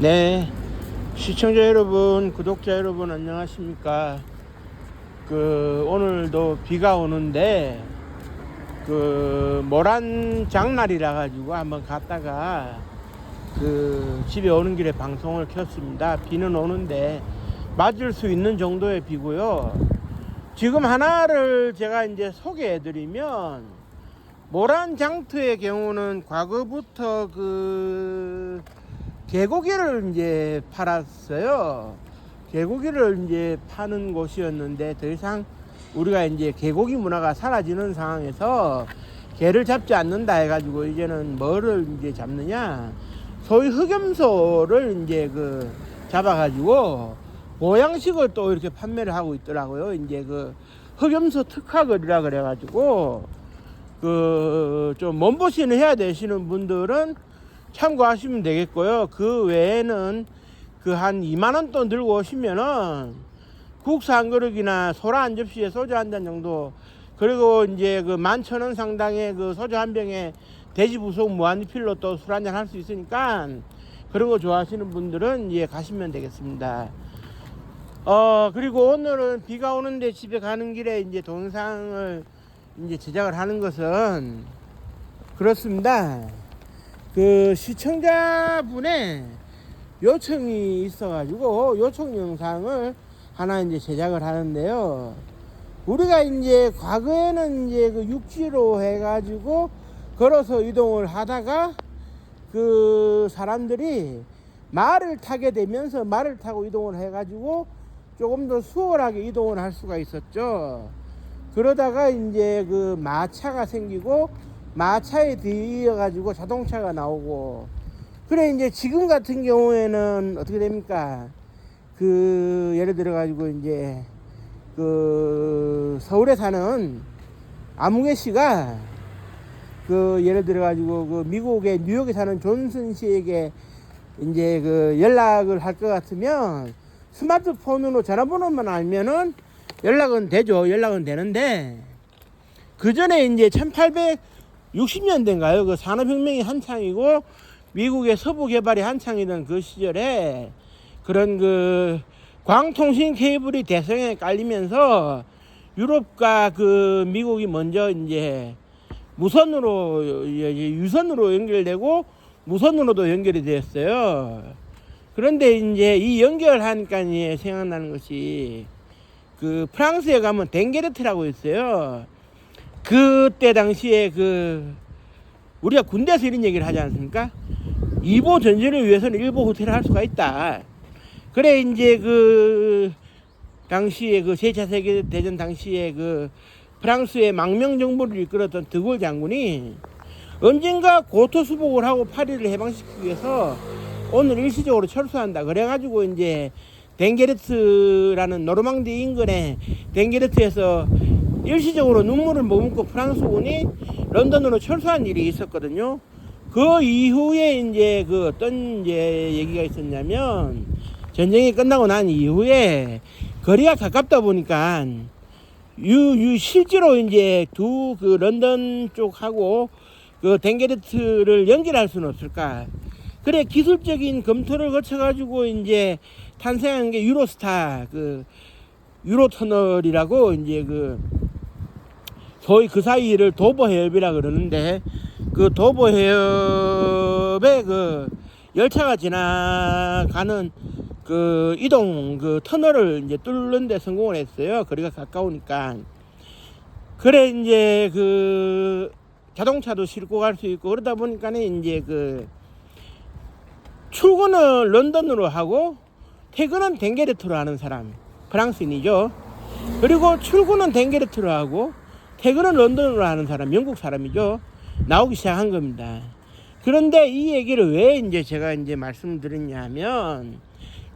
네, 시청자 여러분, 구독자 여러분 안녕하십니까? 그 오늘도 비가 오는데 그 모란 장날이라 가지고 한번 갔다가 그 집에 오는 길에 방송을 켰습니다. 비는 오는데 맞을 수 있는 정도의 비고요. 지금 하나를 제가 이제 소개해 드리면 모란 장터의 경우는 과거부터 그 개고기를 이제 팔았어요. 개고기를 이제 파는 곳이었는데 더 이상 우리가 이제 개고기 문화가 사라지는 상황에서 개를 잡지 않는다 해가지고 이제는 뭐를 이제 잡느냐 소위 흑염소를 이제 그 잡아가지고 보양식을 또 이렇게 판매를 하고 있더라고요. 이제 그 흑염소 특화거리라 그래가지고 그 좀 몸보신을 해야 되시는 분들은 참고하시면 되겠고요. 그 외에는 그 한 2만 원 돈 들고 오시면은 국수 한 그릇이나 소라 한 접시에 소주 한 잔 정도 그리고 이제 그 만천 원 상당의 그 소주 한 병에 돼지 부속 무한리필로 또 술 한잔 할 수 있으니까 그런 거 좋아하시는 분들은 예 가시면 되겠습니다. 어 그리고 오늘은 비가 오는데 집에 가는 길에 이제 동영상을 이제 제작을 하는 것은 그렇습니다. 그 시청자분의 요청이 있어가지고 요청 영상을 하나 이제 제작을 하는데요. 우리가 이제 과거에는 이제 그 육지로 해가지고 걸어서 이동을 하다가 그 사람들이 말을 타게 되면서 말을 타고 이동을 해가지고 조금 더 수월하게 이동을 할 수가 있었죠. 그러다가 이제 그 마차가 생기고 마차에 뒤이어 가지고 자동차가 나오고 그래 이제 지금 같은 경우에는 어떻게 됩니까? 그 예를 들어 가지고 이제 그 서울에 사는 아무개 씨가 그 예를 들어 가지고 그 미국의 뉴욕에 사는 존슨 씨에게 이제 그 연락을 할 것 같으면 스마트폰으로 전화번호만 알면은 연락은 되죠. 연락은 되는데 그 전에 이제 1860년대인가요? 그 산업혁명이 한창이고 미국의 서부 개발이 한창이던 그 시절에 그런 그 광통신 케이블이 대성에 깔리면서 유럽과 그 미국이 먼저 이제 무선으로 이제 유선으로 연결되고 무선으로도 연결이 되었어요. 그런데 이제 이 연결하니까 생각나는 것이 그 프랑스에 가면 댕게르트라고 있어요. 그때 당시에 그 우리가 군대에서 이런 얘기를 하지 않습니까? 이보 전쟁을 위해서는 일보 후퇴를 할 수가 있다. 그래 이제 그 당시에 그 제2차 세계 대전 당시에 그 프랑스의 망명 정부를 이끌었던 드골 장군이 언젠가 고토 수복을 하고 파리를 해방시키기 위해서 오늘 일시적으로 철수한다. 그래가지고 이제 댕게르트라는 노르망디 인근의 댕게르트에서 일시적으로 눈물을 머금고 프랑스군이 런던으로 철수한 일이 있었거든요. 그 이후에 이제 그 어떤 이제 얘기가 있었냐면 전쟁이 끝나고 난 이후에 거리가 가깝다 보니까 유, 유 실제로 이제 두 그 런던 쪽하고 그 댕게르트를 연결할 수는 없을까? 그래 기술적인 검토를 거쳐가지고 이제 탄생한 게 유로스타 그 유로 터널이라고 이제 그 소위 그 사이를 도보 해협이라 그러는데 그 도보 해협에 그 열차가 지나가는 그 이동 그 터널을 이제 뚫는데 성공을 했어요. 거리가 가까우니까. 그래 이제 그 자동차도 싣고 갈 수 있고 그러다 보니까는 이제 그 출근을 런던으로 하고 퇴근은 댕게르트로 하는 사람 프랑스인이죠. 그리고 출근은 댕게르트로 하고 퇴근은 런던으로 하는 사람 영국 사람이죠. 나오기 시작한 겁니다. 그런데 이 얘기를 왜 이제 제가 이제 말씀드렸냐면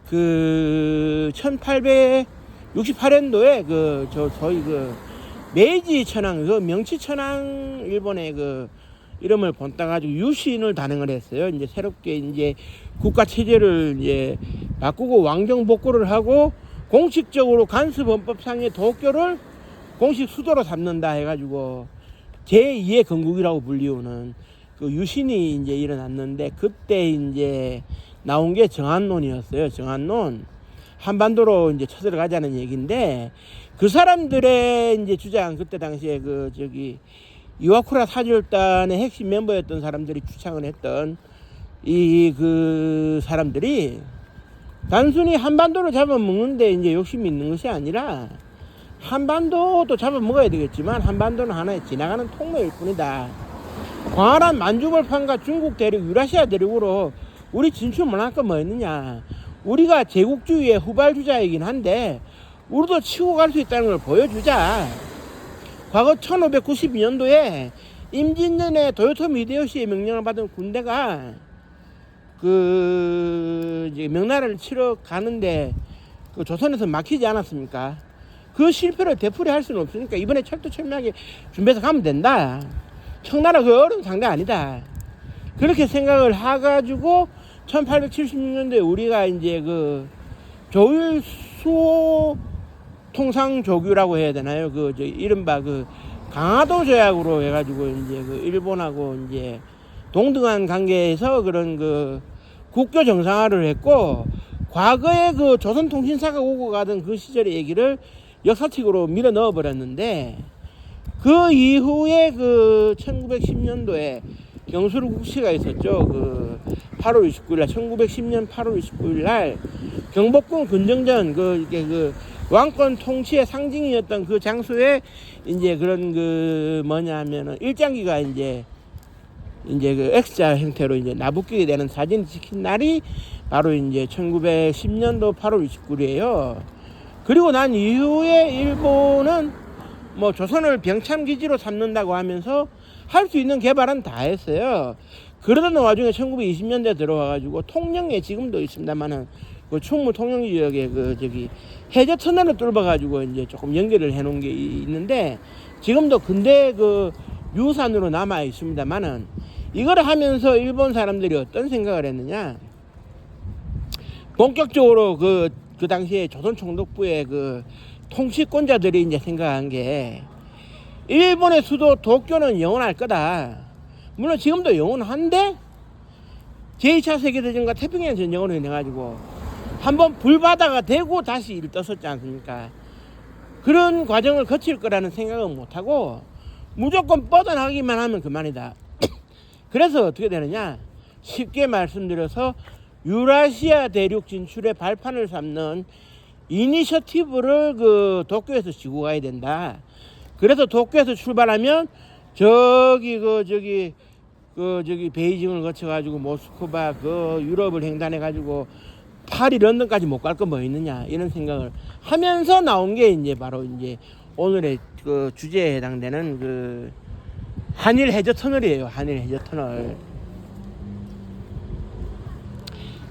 그 1868년도에 그 저 저희 그 메이지 천황 그 명치 천황 일본의 그 이름을 본따 가지고 유신을 단행을 했어요. 이제 새롭게 이제 국가 체제를 이제 바꾸고 왕정 복구를 하고 공식적으로 간수범법상의 도쿄를 공식 수도로 삼는다 해가지고 제2의 건국이라고 불리우는 그 유신이 이제 일어났는데 그때 이제 나온 게 정한론이었어요. 정한론. 한반도로 이제 쳐들어가자는 얘기인데 그 사람들의 이제 주장 그때 당시에 그 저기 이와쿠라 사절단의 핵심 멤버였던 사람들이 주창을 했던 이 그 사람들이 단순히 한반도를 잡아먹는데 이제 욕심이 있는 것이 아니라 한반도도 잡아먹어야 되겠지만 한반도는 하나의 지나가는 통로일 뿐이다. 광활한 만주벌판과 중국 대륙, 유라시아 대륙으로 우리 진출 건 뭐였느냐. 우리가 제국주의의 후발주자이긴 한데 우리도 치고 갈 수 있다는 걸 보여주자. 과거 1592년도에 임진년에 도요토미 히데요시의 명령을 받은 군대가 그 명나라를 치러 가는데 그 조선에서 막히지 않았습니까? 그 실패를 되풀이할 수는 없으니까 이번에 철두철미하게 준비해서 가면 된다. 청나라 그 어려운 상대 아니다. 그렇게 생각을 해가지고 1876년도에 우리가 이제 그 조율수 통상 조규라고 해야 되나요? 그 저 이른바 그 강화도 조약으로 해가지고 이제 그 일본하고 이제 동등한 관계에서 그런 그 국교 정상화를 했고 과거에 그 조선통신사가 오고 가던 그 시절의 얘기를 역사책으로 밀어 넣어 버렸는데 그 이후에 그 1910년도에 경수로 국시가 있었죠. 그 8월 29일 날 1910년 8월 29일 날 경복궁 근정전 그 이게 그 왕권 통치의 상징이었던 그 장소에 이제 그런 그 뭐냐면은 일장기가 이제 이제 그 X자 형태로 이제 나부끼게 되는 사진을 찍힌 날이 바로 이제 1910년도 8월 29일이에요. 그리고 난 이후에 일본은 뭐 조선을 병참 기지로 삼는다고 하면서 할 수 있는 개발은 다 했어요. 그러던 와중에 1920년대 들어와가지고 통영에 지금도 있습니다만은 그 충무 통영 지역에 그 저기 해저 터널을 뚫어가지고 이제 조금 연결을 해놓은 게 있는데 지금도 근대 그 유산으로 남아 있습니다만은 이걸 하면서 일본 사람들이 어떤 생각을 했느냐 본격적으로 그, 그 당시에 조선 총독부의 그 통치권자들이 이제 생각한 게 일본의 수도 도쿄는 영원할 거다. 물론 지금도 영원한데 제2차 세계대전과 태평양 전쟁으로 인해가지고 한번 불바다가 되고 다시 일 떴었지 않습니까? 그런 과정을 거칠 거라는 생각은 못하고 무조건 뻗어나가기만 하면 그만이다. 그래서 어떻게 되느냐? 쉽게 말씀드려서 유라시아 대륙 진출의 발판을 삼는 이니셔티브를 그 도쿄에서 지고 가야 된다. 그래서 도쿄에서 출발하면 저기 그 저기 그 저기 베이징을 거쳐 가지고 모스크바 그 유럽을 횡단해 가지고 파리 런던까지 못 갈 거 뭐 있느냐 이런 생각을 하면서 나온 게 이제 바로 이제 오늘의 그 주제에 해당되는 그 한일 해저 터널이에요. 한일 해저 터널.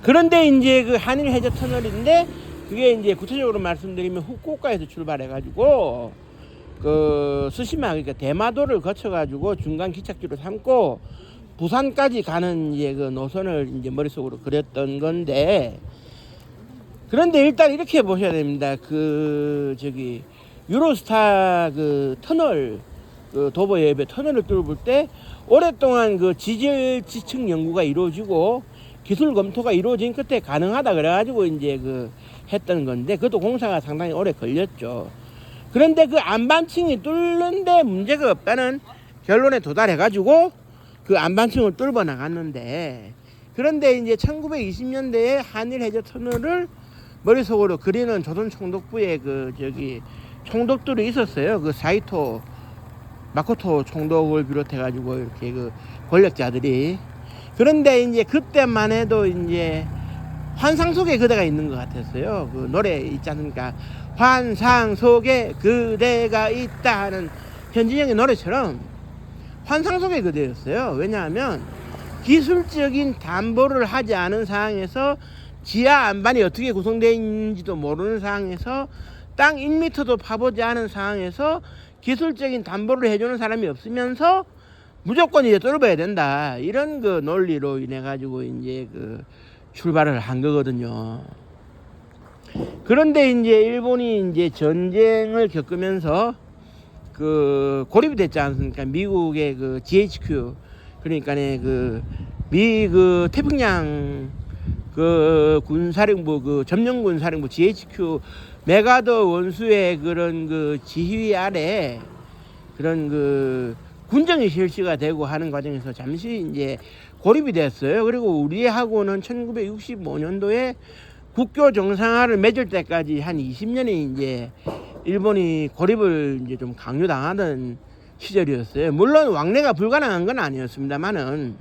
그런데 이제 그 한일 해저 터널인데 그게 이제 구체적으로 말씀드리면 후쿠오카에서 출발해 가지고 그 스시마 그러니까 대마도를 거쳐 가지고 중간 기착지로 삼고 부산까지 가는 이제 그 노선을 이제 머릿속으로 그렸던 건데 그런데 일단 이렇게 보셔야 됩니다. 그 저기 유로스타 그 터널 그 도보 예배 터널을 뚫을 때 오랫동안 그 지질 지층 연구가 이루어지고 기술 검토가 이루어진 끝에 가능하다 그래가지고 이제 그 했던 건데 그것도 공사가 상당히 오래 걸렸죠. 그런데 그 안반층이 뚫는데 문제가 없다는 결론에 도달해가지고 그 안반층을 뚫어 나갔는데 그런데 이제 1920년대에 한일 해저 터널을 머릿속으로 그리는 조선 총독부의 그 저기 총독들이 있었어요. 그 사이토 마코토 총독을 비롯해 가지고 이렇게 그 권력자들이 그런데 이제 그때만 해도 이제 환상 속에 그대가 있는 것 같았어요. 그 노래 있지 않습니까? 환상 속에 그대가 있다 하는 현진영의 노래처럼 환상 속에 그대였어요. 왜냐하면 기술적인 담보를 하지 않은 상황에서 지하 안반이 어떻게 구성되어 있는지도 모르는 상황에서 땅 1m도 파보지 않은 상황에서 기술적인 담보를 해주는 사람이 없으면서 무조건 이제 뚫어봐야 된다. 이런 그 논리로 인해 가지고 이제 그 출발을 한 거거든요. 그런데 이제 일본이 이제 전쟁을 겪으면서 그 고립이 됐지 않습니까? 미국의 그 GHQ 그러니까 그미 그 태평양 그 군사령부 그 점령군 사령부 GHQ 메가더 원수의 그런 그 지휘 아래 그런 그 군정이 실시가 되고 하는 과정에서 잠시 이제 고립이 됐어요. 그리고 우리하고는 1965년도에 국교 정상화를 맺을 때까지 한 20년이 이제 일본이 고립을 이제 좀 강요당하던 시절이었어요. 물론 왕래가 불가능한 건 아니었습니다만은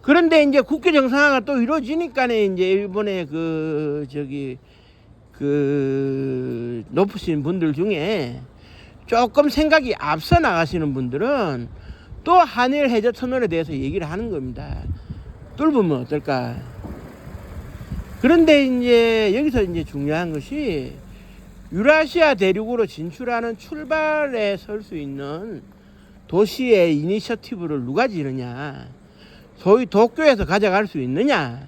그런데 이제 국교 정상화가 또 이루어지니까는 이제 일본의 그 저기 그 높으신 분들 중에 조금 생각이 앞서 나가시는 분들은 또 한일 해저 터널에 대해서 얘기를 하는 겁니다. 뚫으면 어떨까? 그런데 이제 여기서 이제 중요한 것이 유라시아 대륙으로 진출하는 출발에 설 수 있는 도시의 이니셔티브를 누가 지느냐? 소위 도쿄에서 가져갈 수 있느냐?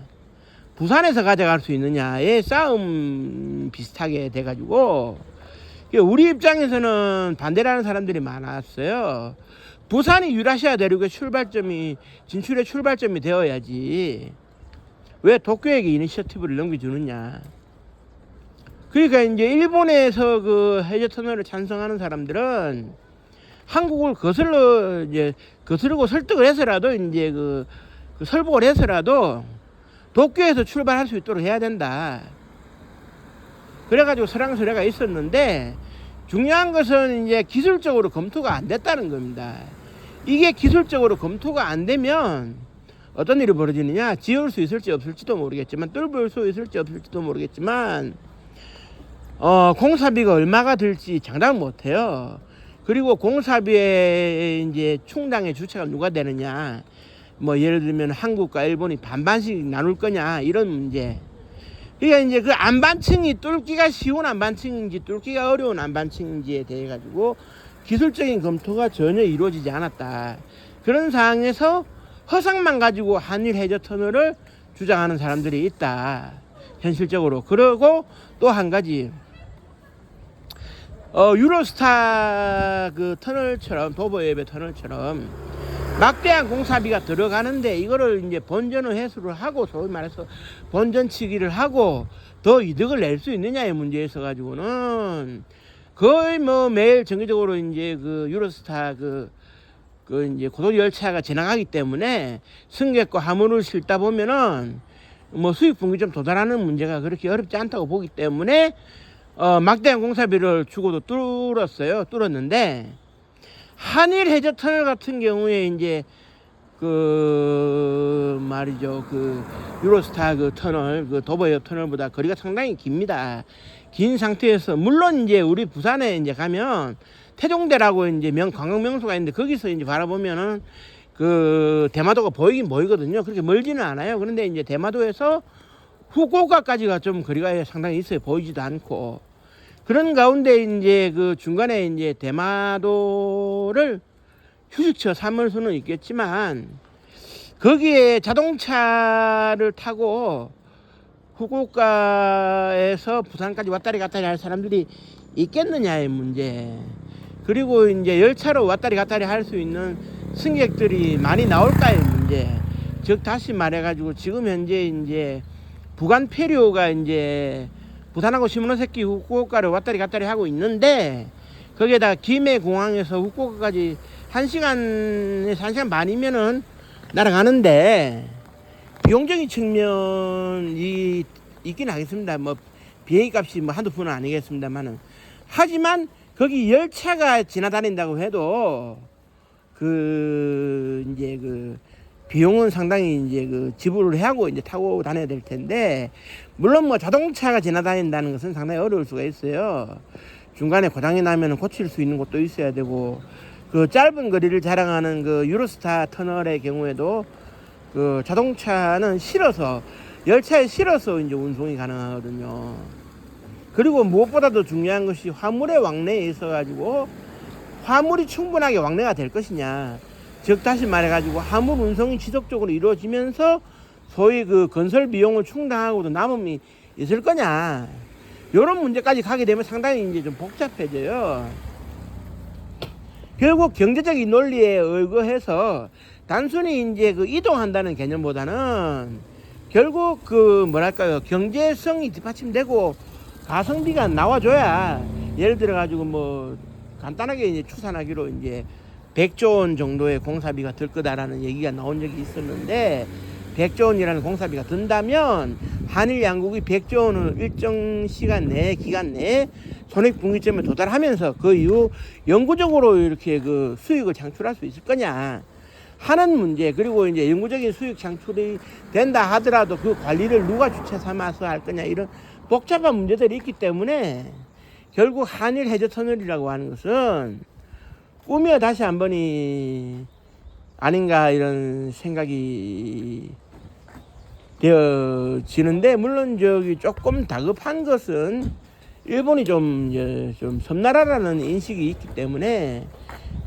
부산에서 가져갈 수 있느냐의 싸움 비슷하게 돼가지고 우리 입장에서는 반대라는 사람들이 많았어요. 부산이 유라시아 대륙의 출발점이 진출의 출발점이 되어야지 왜 도쿄에게 이니셔티브를 넘겨주느냐. 그러니까 이제 일본에서 그 해저 터널을 찬성하는 사람들은 한국을 거슬러 이제 거스르고 설득을 해서라도 이제 그, 그 설복을 해서라도 도쿄에서 출발할 수 있도록 해야 된다. 그래가지고 설랑설레가 있었는데 중요한 것은 이제 기술적으로 검토가 안 됐다는 겁니다. 이게 기술적으로 검토가 안 되면 어떤 일이 벌어지느냐 지을 수 있을지 없을지도 모르겠지만 뚫을 수 있을지 없을지도 모르겠지만 어 공사비가 얼마가 들지 장담 못해요. 그리고 공사비의 이제 충당의 주체가 누가 되느냐 뭐 예를 들면 한국과 일본이 반반씩 나눌 거냐 이런 문제. 그러니까 이제 그 안반층이 뚫기가 쉬운 안반층인지 뚫기가 어려운 안반층인지에 대해 가지고 기술적인 검토가 전혀 이루어지지 않았다. 그런 상황에서 허상만 가지고 한일 해저 터널을 주장하는 사람들이 있다. 현실적으로. 그리고 또 한 가지 어, 유로스타 그 터널처럼 도보웹의 터널처럼 막대한 공사비가 들어가는데 이거를 이제 본전을 회수를 하고 소위 말해서 본전 치기를 하고 더 이득을 낼 수 있느냐의 문제에 있어 가지고는 거의 뭐 매일 정기적으로 이제 그 유로스타 그, 그 이제 고속 열차가 지나가기 때문에 승객과 화물을 실다 보면은 뭐 수익 분기 좀 도달하는 문제가 그렇게 어렵지 않다고 보기 때문에 어, 막대한 공사비를 주고도 뚫었어요. 뚫었는데 한일 해저 터널 같은 경우에 이제 그 말이죠 그 유로스타 그 터널 그 도보역 터널보다 거리가 상당히 깁니다. 긴 상태에서 물론 이제 우리 부산에 이제 가면 태종대라고 이제 명 관광 명소가 있는데 거기서 이제 바라보면은 그 대마도가 보이긴 보이거든요. 그렇게 멀지는 않아요. 그런데 이제 대마도에서 후쿠오카까지가 좀 거리가 상당히 있어요. 보이지도 않고. 그런 가운데 이제 그 중간에 이제 대마도를 휴식처 삼을 수는 있겠지만 거기에 자동차를 타고 후쿠오카에서 부산까지 왔다리 갔다리 할 사람들이 있겠느냐의 문제. 그리고 이제 열차로 왔다리 갔다리 할 수 있는 승객들이 많이 나올까의 문제. 즉 다시 말해 가지고 지금 현재 이제 부간 폐료가 이제 부산하고 시모노세키 후쿠오카를 왔다리 갔다리 하고 있는데 거기에다 김해 공항에서 후쿠오카까지 한 시간에서 한 시간 반이면은 날아가는데 비용적인 측면이 있긴 하겠습니다. 뭐 비행기 값이 뭐 한두 푼은 아니겠습니다만은 하지만 거기 열차가 지나다닌다고 해도 그 이제 그 비용은 상당히 이제 그 지불을 하고 이제 타고 다녀야 될 텐데 물론 뭐 자동차가 지나다닌다는 것은 상당히 어려울 수가 있어요. 중간에 고장이 나면 고칠 수 있는 곳도 있어야 되고 그 짧은 거리를 자랑하는 그 유로스타 터널의 경우에도 그 자동차는 실어서 열차에 실어서 이제 운송이 가능하거든요. 그리고 무엇보다도 중요한 것이 화물의 왕래에 있어 가지고 화물이 충분하게 왕래가 될 것이냐. 즉 다시 말해가지고 화물 운송이 지속적으로 이루어지면서 소위 그 건설 비용을 충당하고도 남음이 있을 거냐 이런 문제까지 가게 되면 상당히 이제 좀 복잡해져요. 결국 경제적인 논리에 의거해서 단순히 이제 그 이동한다는 개념보다는 결국 그 뭐랄까요 경제성이 뒷받침되고 가성비가 나와줘야 예를 들어 가지고 뭐 간단하게 이제 추산하기로 이제 100조 원 정도의 공사비가 들 거다라는 얘기가 나온 적이 있었는데 100조 원이라는 공사비가 든다면 한일 양국이 100조 원을 일정 시간 내에 기간 내에 손익 분기점에 도달하면서 그 이후 영구적으로 이렇게 그 수익을 창출할 수 있을 거냐 하는 문제. 그리고 이제 영구적인 수익 창출이 된다 하더라도 그 관리를 누가 주체 삼아서 할 거냐 이런 복잡한 문제들이 있기 때문에 결국 한일 해저 터널이라고 하는 것은 꿈이야 다시 한 번이 아닌가 이런 생각이 되어지는데 물론 저기 조금 다급한 것은 일본이 좀, 이제 좀 섬나라라는 인식이 있기 때문에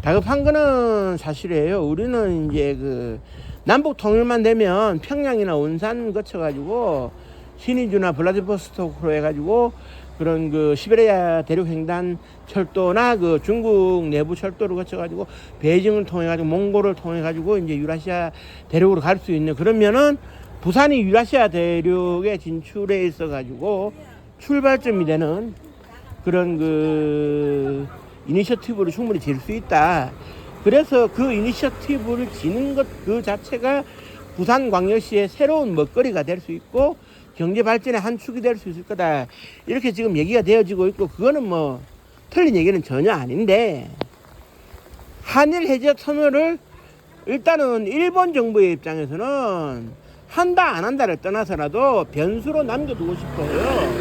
다급한 거는 사실이에요. 우리는 이제 그 남북 통일만 되면 평양이나 온산 거쳐가지고 신의주나 블라디보스토크로 해가지고 그런 그 시베리아 대륙 횡단 철도나 그 중국 내부 철도를 거쳐가지고 베이징을 통해가지고 몽골을 통해가지고 이제 유라시아 대륙으로 갈 수 있는 그러면은 부산이 유라시아 대륙에 진출해 있어가지고 출발점이 되는 그런 그 이니셔티브를 충분히 질 수 있다. 그래서 그 이니셔티브를 지는 것 그 자체가 부산 광역시의 새로운 먹거리가 될 수 있고 경제 발전의 한 축이 될 수 있을 거다. 이렇게 지금 얘기가 되어지고 있고 그거는 뭐 틀린 얘기는 전혀 아닌데 한일 해저 터널을 일단은 일본 정부의 입장에서는 한다 안 한다를 떠나서라도 변수로 남겨두고 싶어요.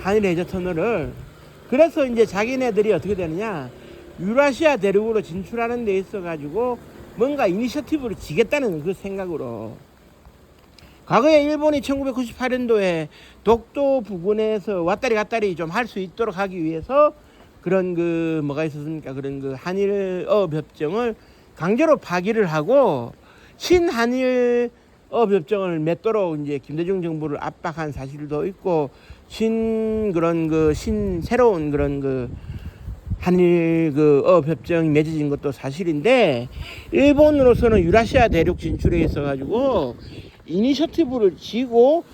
한일 해저 터널을 그래서 이제 자기네들이 어떻게 되느냐 유라시아 대륙으로 진출하는 데 있어 가지고 뭔가 이니셔티브를 지겠다는 그 생각으로 과거에 일본이 1998년도에 독도 부근에서 왔다리 갔다리 좀 할 수 있도록 하기 위해서 그런 그 뭐가 있었습니까? 그런 그 한일업 협정을 강제로 파기를 하고 신한일 업 협정을 맺도록 이제 김대중 정부를 압박한 사실도 있고 신 그런 그 신 새로운 그런 그 한일 그 업 협정이 맺어진 것도 사실인데 일본으로서는 유라시아 대륙 진출에 있어 가지고 이니셔티브를 지고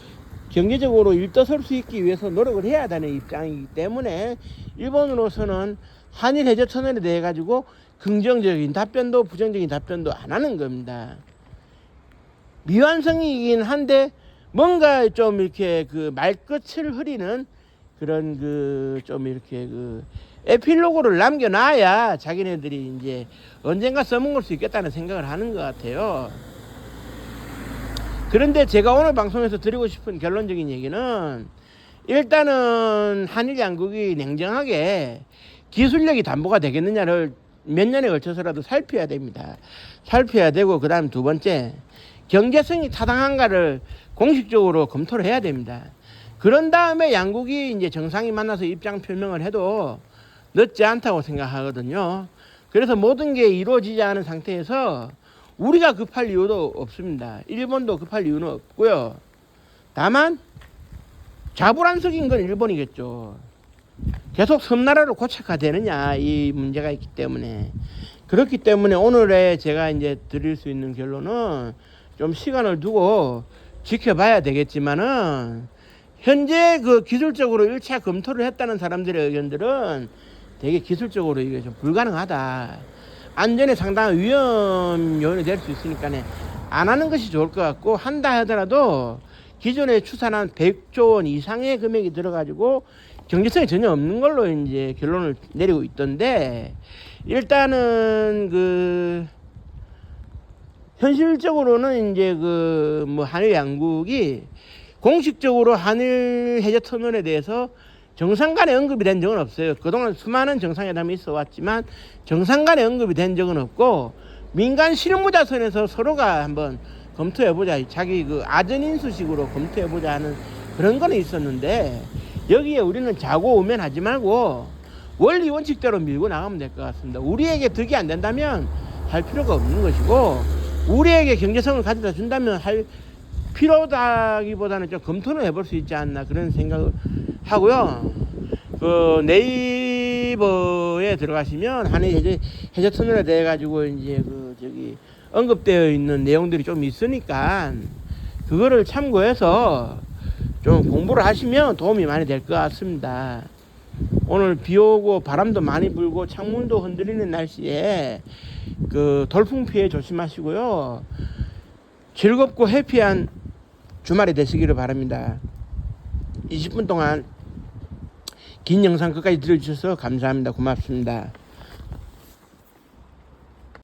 경제적으로 일떠설 수 있기 위해서 노력을 해야 되는 입장이기 때문에 일본으로서는 한일 해저 터널에 대해 가지고 긍정적인 답변도 부정적인 답변도 안 하는 겁니다. 미완성이긴 한데 뭔가 좀 이렇게 그 말끝을 흐리는 그런 그 좀 이렇게 그 에필로그를 남겨놔야 자기네들이 이제 언젠가 써먹을 수 있겠다는 생각을 하는 것 같아요. 그런데 제가 오늘 방송에서 드리고 싶은 결론적인 얘기는 일단은 한일 양국이 냉정하게 기술력이 담보가 되겠느냐를 몇 년에 걸쳐서라도 살펴야 됩니다. 살펴야 되고 그다음 두 번째 경제성이 타당한가를 공식적으로 검토를 해야 됩니다. 그런 다음에 양국이 이제 정상이 만나서 입장 표명을 해도 늦지 않다고 생각하거든요. 그래서 모든 게 이루어지지 않은 상태에서 우리가 급할 이유도 없습니다. 일본도 급할 이유는 없고요. 다만 자불안석인 건 일본이겠죠. 계속 섬나라로 고착화되느냐 이 문제가 있기 때문에 그렇기 때문에 오늘의 제가 이제 드릴 수 있는 결론은 좀 시간을 두고 지켜봐야 되겠지만은 현재 그 기술적으로 1차 검토를 했다는 사람들의 의견들은 되게 기술적으로 이게 좀 불가능하다. 안전에 상당한 위험 요인이 될 수 있으니까 안 하는 것이 좋을 것 같고 한다 하더라도 기존에 추산한 100조 원 이상의 금액이 들어가지고 경제성이 전혀 없는 걸로 이제 결론을 내리고 있던데 일단은 그 현실적으로는 이제 그 뭐 한일 양국이 공식적으로 한일 해저 터널에 대해서 정상 간에 언급이 된 적은 없어요. 그동안 수많은 정상회담이 있어 왔지만 정상 간에 언급이 된 적은 없고 민간 실무자 선에서 서로가 한번 검토해 보자. 자기 그 아전인수식으로 검토해 보자 하는 그런 거는 있었는데 여기에 우리는 자고 오면 하지 말고 원리 원칙대로 밀고 나가면 될 것 같습니다. 우리에게 득이 안 된다면 할 필요가 없는 것이고 우리에게 경제성을 가져다 준다면 할 필요하다기보다는 좀 검토는 해볼 수 있지 않나 그런 생각을 하고요. 그 네이버에 들어가시면 한해 해저, 해저 터널에 대해 가지고 이제 그 저기 언급되어 있는 내용들이 좀 있으니까 그거를 참고해서 좀 공부를 하시면 도움이 많이 될 것 같습니다. 오늘 비 오고 바람도 많이 불고 창문도 흔들리는 날씨에 그 돌풍 피해 조심하시고요. 즐겁고 해피한 주말이 되시기를 바랍니다. 20분 동안 긴 영상 끝까지 들어주셔서 감사합니다. 고맙습니다.